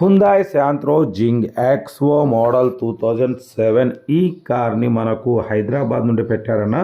Hyundai Santro Xing XO model two thousand seven ఈ కార్ని మనకు హైదరాబాద్ నుండి పెట్టారన్న.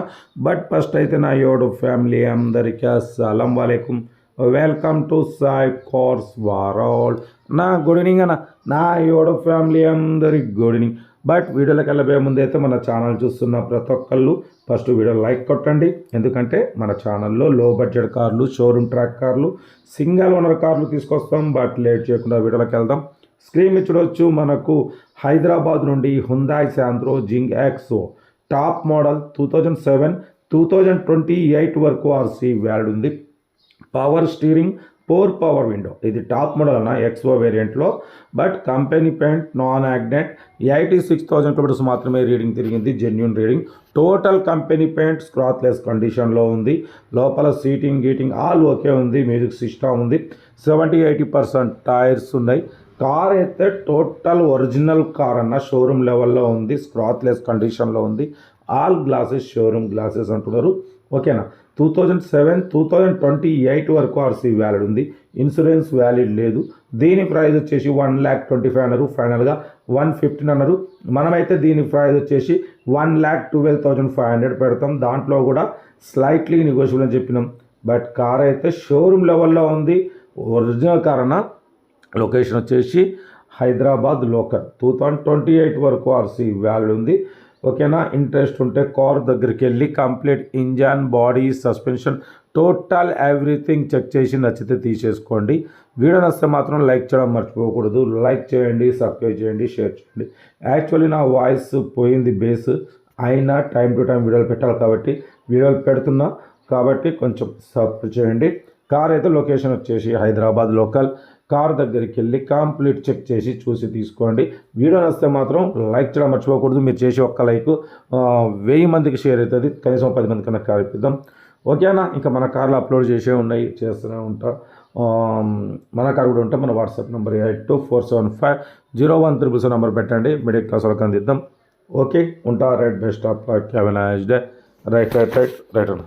బట్ ఫస్ట్ అయితే నా యోడు ఫ్యామిలీ అందరికీ అస్సలం వాలేకుం. వెల్కమ్ టు సాయి కోర్స్ వారాల్ నా గుడ్ ఈవినింగ్ అన్న. నా యోడు ఫ్యామిలీ అందరికి గుడ్ ఈవినింగ్. బట్ వీడియోలోకి వెళ్ళబోయే ముందు అయితే మన ఛానల్ చూస్తున్న ప్రతి ఒక్కళ్ళు ఫస్ట్ వీడియో లైక్ కొట్టండి. ఎందుకంటే మన ఛానల్లో లో బడ్జెట్ కార్లు షోరూమ్ ట్రాక్ కార్లు సింగల్ ఓనర్ కార్లు తీసుకొస్తాం. బట్ లేట్ చేయకుండా వీడియోలోకి వెళ్దాం స్క్రీన్ మీద చూడవచ్చు మనకు హైదరాబాద్ నుండి Hyundai Santro Xing XO top model two thousand seven two thousand twenty eight వరకు ఆర్సీ వ్యాల్డ్ ఉంది. Power steering four power window ఇది టాప్ మోడల్ అన్న ఎక్స్ఓ వేరియంట్లో బట్ కంపెనీ పెయింట్ నాన్ యాగ్నెట్ ఎయిటీ సిక్స్ థౌసండ్ కిలోమీటర్స్ మాత్రమే reading తిరిగింది genuine reading total company paint scratchless కండిషన్లో ఉంది. లోపల సీటింగ్ గీటింగ్ ఆల్ ఓకే ఉంది. మ్యూజిక్ సిస్టమ్ ఉంది. సెవెంటీ ఎయిటీ పర్సెంట్ టైర్స్ ఉన్నాయి. కార్ అయితే టోటల్ ఒరిజినల్ కార్ అన్న షోరూమ్ లెవెల్లో ఉంది. స్క్రాత్లెస్ కండిషన్లో ఉంది. ఆల్ గ్లాసెస్ షోరూమ్ గ్లాసెస్ అంటున్నారు. ఓకేనా? Two thousand seven two thousand twenty eight వరకు ఆర్సీ వ్యాలిడ్ ఉంది. ఇన్సూరెన్స్ వ్యాలిడ్ లేదు. దీని ప్రైస్ వచ్చేసి వన్ ల్యాక్ ట్వంటీ ఫైవ్ అన్నారు. ఫైనల్గా వన్ ఫిఫ్టీన్ అన్నారు. మనమైతే దీని ప్రైస్ వచ్చేసి one lakh twelve thousand five hundred పెడతాం. దాంట్లో కూడా స్లైట్లీ నెగోషియబుల్ అని చెప్పినాం. బట్ కార్ అయితే షోరూమ్ లెవెల్లో ఉంది. ఒరిజినల్ కార్ అన్న. లొకేషన్ వచ్చేసి Hyderabad local two thousand twenty eight వరకు ఆర్సీ వ్యాలిడ్ ఉంది. ఓకేనా? ఇంట్రెస్ట్ ఉంటే కార్ దగ్గరికి వెళ్ళి complete engine body suspension total everything check చేసి నచ్చితే తీసేసుకోండి. వీడియో నచ్చితే మాత్రం లైక్ చేయడం మర్చిపోకూడదు. లైక్ చేయండి సబ్స్క్రైబ్ చేయండి షేర్ చేయండి. యాక్చువల్లీ నా వాయిస్ పోయింది బేస్. అయినా టైం టు టైం వీడియోలు పెట్టాలి కాబట్టి వీడియోలు పెడుతున్నా. కాబట్టి కొంచెం సపోర్ట్ చేయండి. కార్ అయితే లొకేషన్ వచ్చేసి హైదరాబాద్ లోకల్. కార్ దగ్గరికి వెళ్ళి కంప్లీట్ చెక్ చేసి చూసి తీసుకోండి. వీడియో నచ్చితే మాత్రం లైక్ చేయడం మర్చిపోకూడదు. మీరు చేసి ఒక్క లైక్ వెయ్యి మందికి షేర్ అవుతుంది. కనీసం పది మంది కన్నా కార్ ఇప్పిద్దాం. ఓకేనా ఇంకా మన కార్లు అప్లోడ్ చేసే ఉన్నాయి చేస్తూనే ఉంటా. మన కార్ కూడా ఉంటే మన WhatsApp number eight two four seven five zero one triple seven number పెట్టండి. మిడిల్ క్లాస్ వాళ్ళకి అందిద్దాం. ఓకే ఉంటా. Right best of క్యావెన్ day right right right right అన్న.